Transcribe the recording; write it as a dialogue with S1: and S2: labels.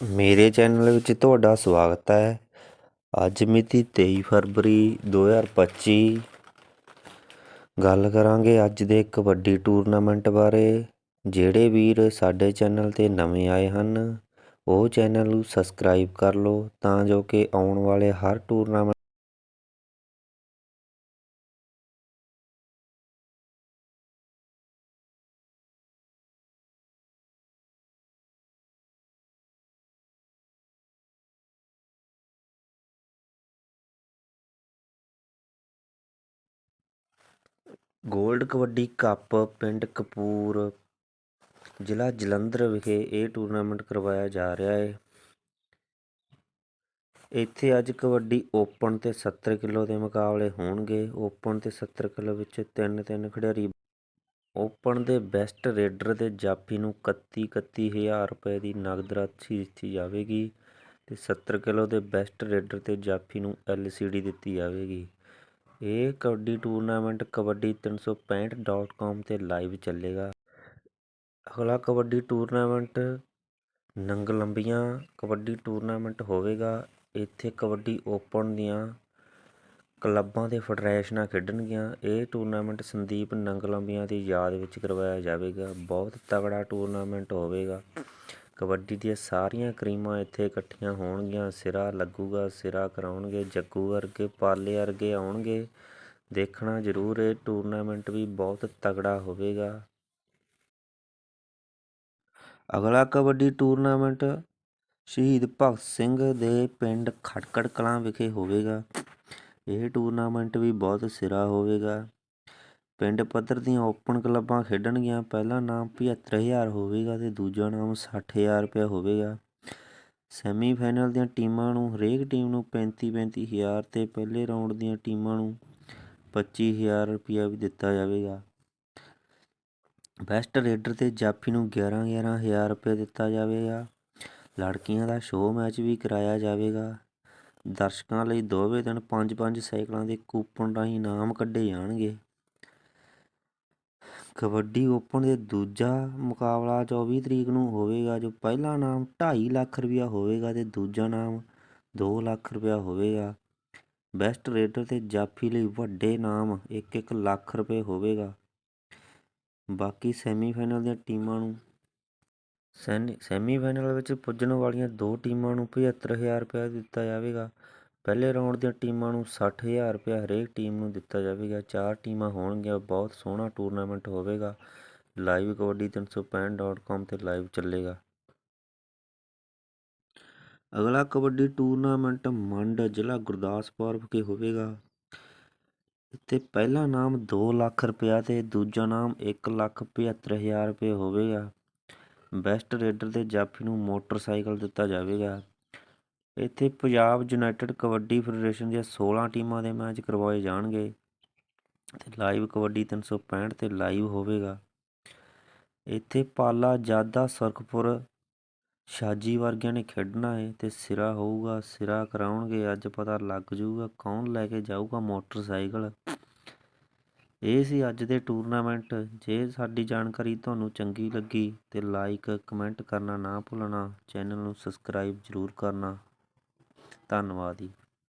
S1: ਮੇਰੇ ਚੈਨਲ ਵਿੱਚ ਤੁਹਾਡਾ ਸਵਾਗਤ ਹੈ। ਅੱਜ ਮਿਤੀ 23 ਫਰਵਰੀ 2025 ਗੱਲ ਕਰਾਂਗੇ ਅੱਜ ਦੇ ਕਬੱਡੀ ਟੂਰਨਾਮੈਂਟ ਬਾਰੇ। ਜਿਹੜੇ ਵੀਰ ਸਾਡੇ ਚੈਨਲ ਤੇ ਨਵੇਂ ਆਏ ਹਨ, ਉਹ ਚੈਨਲ ਨੂੰ ਸਬਸਕ੍ਰਾਈਬ ਕਰ ਲਓ ਤਾਂ ਜੋ ਕਿ ਆਉਣ ਵਾਲੇ ਹਰ ਟੂਰਨਾਮੈਂਟ ਗੋਲਡ ਕਬੱਡੀ ਕੱਪ ਪਿੰਡ ਕਪੂਰ ਜ਼ਿਲ੍ਹਾ ਜਲੰਧਰ ਵਿਖੇ ਇਹ ਟੂਰਨਾਮੈਂਟ ਕਰਵਾਇਆ ਜਾ ਰਿਹਾ ਹੈ। ਇੱਥੇ ਅੱਜ ਕਬੱਡੀ ਓਪਨ ਤੇ 70 ਕਿਲੋ ਦੇ ਮੁਕਾਬਲੇ ਹੋਣਗੇ। ਓਪਨ ਤੇ 70 ਕਿਲੋ ਵਿੱਚ ਤਿੰਨ ਤਿੰਨ ਖਿਡਾਰੀ ਓਪਨ ਦੇ ਬੈਸਟ ਰੇਡਰ ਤੇ ਜਾਫੀ ਨੂੰ 31 31000 ਰੁਪਏ ਦੀ ਨਗਦ ਰਾਸ਼ੀ ਦਿੱਤੀ ਜਾਵੇਗੀ ਤੇ 70 ਕਿਲੋ ਦੇ ਬੈਸਟ ਰੇਡਰ ਤੇ ਜਾਫੀ ਨੂੰ ਐਲਸੀਡੀ ਦਿੱਤੀ ਜਾਵੇਗੀ। ਇਹ ਕਬੱਡੀ ਟੂਰਨਾਮੈਂਟ ਕਬੱਡੀ 365.com ਤੇ ਲਾਈਵ ਚੱਲੇਗਾ। ਅਗਲਾ ਕਬੱਡੀ ਟੂਰਨਾਮੈਂਟ ਨੰਗ ਲੰਬੀਆਂ ਕਬੱਡੀ ਟੂਰਨਾਮੈਂਟ ਹੋਵੇਗਾ। ਇੱਥੇ ਕਬੱਡੀ ਓਪਨ ਦੀਆਂ ਕਲੱਬਾਂ ਤੇ ਫੈਡਰੇਸ਼ਨਾਂ ਖੇਡਣਗੀਆਂ। ਇਹ ਟੂਰਨਾਮੈਂਟ ਸੰਦੀਪ ਨੰਗ ਲੰਬੀਆਂ ਦੀ ਯਾਦ ਵਿੱਚ ਕਰਵਾਇਆ ਜਾਵੇਗਾ। ਬਹੁਤ ਤਗੜਾ ਟੂਰਨਾਮੈਂਟ ਹੋਵੇਗਾ। ਕਬੱਡੀ ਦੀਆਂ ਸਾਰੀਆਂ ਕਰੀਮਾਂ ਇੱਥੇ ਇਕੱਠੀਆਂ ਹੋਣਗੀਆਂ। ਸਿਰਾ ਲੱਗੂਗਾ, ਸਿਰਾ ਕਰਾਉਣਗੇ, ਜੱਗੂ ਵਰਗੇ, ਪਾਲੇ ਵਰਗੇ ਆਉਣਗੇ। ਦੇਖਣਾ ਜ਼ਰੂਰ, ਇਹ ਟੂਰਨਾਮੈਂਟ ਵੀ ਬਹੁਤ ਤਗੜਾ ਹੋਵੇਗਾ। ਅਗਲਾ ਕਬੱਡੀ ਟੂਰਨਾਮੈਂਟ ਸ਼ਹੀਦ ਭਗਤ ਸਿੰਘ ਦੇ ਪਿੰਡ ਖਟਕੜ ਕਲਾਂ ਵਿਖੇ ਹੋਵੇਗਾ। ਇਹ ਟੂਰਨਾਮੈਂਟ ਵੀ ਬਹੁਤ ਸਿਰਾ ਹੋਵੇਗਾ। ਪਿੰਡ ਪੱਧਰ ਦੀਆਂ ਓਪਨ ਕਲੱਬਾਂ ਖੇਡਣਗੀਆਂ, ਪਹਿਲਾ ਨਾਮ 75000 ਹੋਵੇਗਾ ਤੇ ਦੂਜਾ ਨਾਮ 60000 ਰੁਪਏ ਹੋਵੇਗਾ। ਸੈਮੀਫਾਈਨਲ ਦੀਆਂ ਟੀਮਾਂ ਨੂੰ ਹਰੇਕ ਟੀਮ ਨੂੰ 35 35000 ਤੇ ਪਹਿਲੇ ਰਾਊਂਡ ਦੀਆਂ ਟੀਮਾਂ ਨੂੰ 25000 ਰੁਪਇਆ ਵੀ ਦਿੱਤਾ ਜਾਵੇਗਾ। ਬੈਸਟ ਰੇਡਰ ਤੇ ਜਾਫੀ ਨੂੰ 11 11000 ਰੁਪਏ ਦਿੱਤਾ ਜਾਵੇਗਾ। ਲੜਕੀਆਂ ਦਾ ਸ਼ੋਅ ਮੈਚ ਵੀ ਕਰਾਇਆ ਜਾਵੇਗਾ। ਦਰਸ਼ਕਾਂ ਲਈ ਦੋਵੇਂ ਦਿਨ 5-5 ਸਾਈਕਲਾਂ ਦੇ ਕੂਪਨ ਰਾਹੀਂ ਇਨਾਮ ਕੱਢੇ ਜਾਣਗੇ। ਕਬੱਡੀ ਓਪਨ ਦੇ ਦੂਜਾ ਮੁਕਾਬਲਾ 24 ਤਰੀਕ ਨੂੰ ਹੋਵੇਗਾ, ਜੋ ਪਹਿਲਾ ਨਾਮ 2.5 ਲੱਖ ਰੁਪਇਆ ਹੋਵੇਗਾ ਤੇ ਦੂਜਾ ਨਾਮ 2 ਲੱਖ ਰੁਪਇਆ ਹੋਵੇਗਾ। ਬੈਸਟ ਰੇਡਰ ਤੇ ਜਾਫੀ ਲਈ ਵੱਡੇ ਨਾਮ 1-1 ਲੱਖ ਰੁਪਏ ਹੋਵੇਗਾ। ਬਾਕੀ ਸੈਮੀਫਾਈਨਲ ਦੀਆਂ ਟੀਮਾਂ ਨੂੰ ਸੈਮੀਫਾਈਨਲ ਵਿੱਚ ਪੁੱਜਣ ਵਾਲੀਆਂ ਦੋ ਟੀਮਾਂ ਨੂੰ 75000 ਰੁਪਏ ਦਿੱਤਾ ਜਾਵੇਗਾ। ਪਹਿਲੇ ਰਾਊਂਡ ਦੀਆਂ ਟੀਮਾਂ ਨੂੰ 60000 ਰੁਪਏ ਹਰੇਕ ਟੀਮ ਨੂੰ ਦਿੱਤਾ ਜਾਵੇਗਾ। ਚਾਰ ਟੀਮਾਂ ਹੋਣਗੀਆਂ, ਬਹੁਤ ਸੋਹਣਾ ਟੂਰਨਾਮੈਂਟ ਹੋਵੇਗਾ। ਲਾਈਵ ਕਬੱਡੀ 365.com ਤੇ ਲਾਈਵ ਚੱਲੇਗਾ। ਅਗਲਾ ਕਬੱਡੀ ਟੂਰਨਾਮੈਂਟ ਮੰਡ ਜ਼ਿਲ੍ਹਾ ਗੁਰਦਾਸਪੁਰ ਵਿਖੇ ਹੋਵੇਗਾ। ਇੱਥੇ ਪਹਿਲਾ ਨਾਮ 2 ਲੱਖ ਰੁਪਇਆ ਤੇ ਦੂਜਾ ਨਾਮ 1 ਲੱਖ 75000 ਰੁਪਏ ਹੋਵੇਗਾ। ਬੈਸਟ ਰੇਡਰ ਦੇ ਜਾਫੀ ਨੂੰ ਮੋਟਰਸਾਈਕਲ ਦਿੱਤਾ ਜਾਵੇਗਾ। ਇੱਥੇ ਪੰਜਾਬ ਯੂਨਾਈਟਿਡ ਕਬੱਡੀ ਫੈਡਰੇਸ਼ਨ ਦੀਆਂ 16 ਟੀਮਾਂ ਦੇ ਮੈਚ ਕਰਵਾਏ ਜਾਣਗੇ ਤੇ ਲਾਈਵ ਕਬੱਡੀ 365 ਤੇ ਲਾਈਵ ਹੋਵੇਗਾ। ਇੱਥੇ ਪਾਲਾ, ਜਾਦਾ, ਸੁਰਖਪੁਰ, ਸ਼ਾਜੀ ਵਰਗਿਆਂ ਨੇ ਖੇਡਣਾ ਹੈ ਤੇ ਸਿਰਾ ਹੋਊਗਾ, ਸਿਰਾ ਕਰਾਉਣਗੇ, ਅੱਜ ਪਤਾ ਲੱਗ ਜਾਊਗਾ ਕੌਣ ਲੈ ਕੇ ਜਾਊਗਾ ਮੋਟਰਸਾਈਕਲ। ਇਹ ਸੀ ਅੱਜ ਦੇ ਟੂਰਨਾਮੈਂਟ। ਜੇ ਸਾਡੀ ਜਾਣਕਾਰੀ ਤੁਹਾਨੂੰ ਚੰਗੀ ਲੱਗੀ ਤੇ ਲਾਈਕ, ਕਮੈਂਟ ਕਰਨਾ ਨਾ ਭੁੱਲਣਾ, ਚੈਨਲ ਨੂੰ ਸਬਸਕ੍ਰਾਈਬ ਜ਼ਰੂਰ ਕਰਨਾ। ਧੰਨਵਾਦ ਜੀ।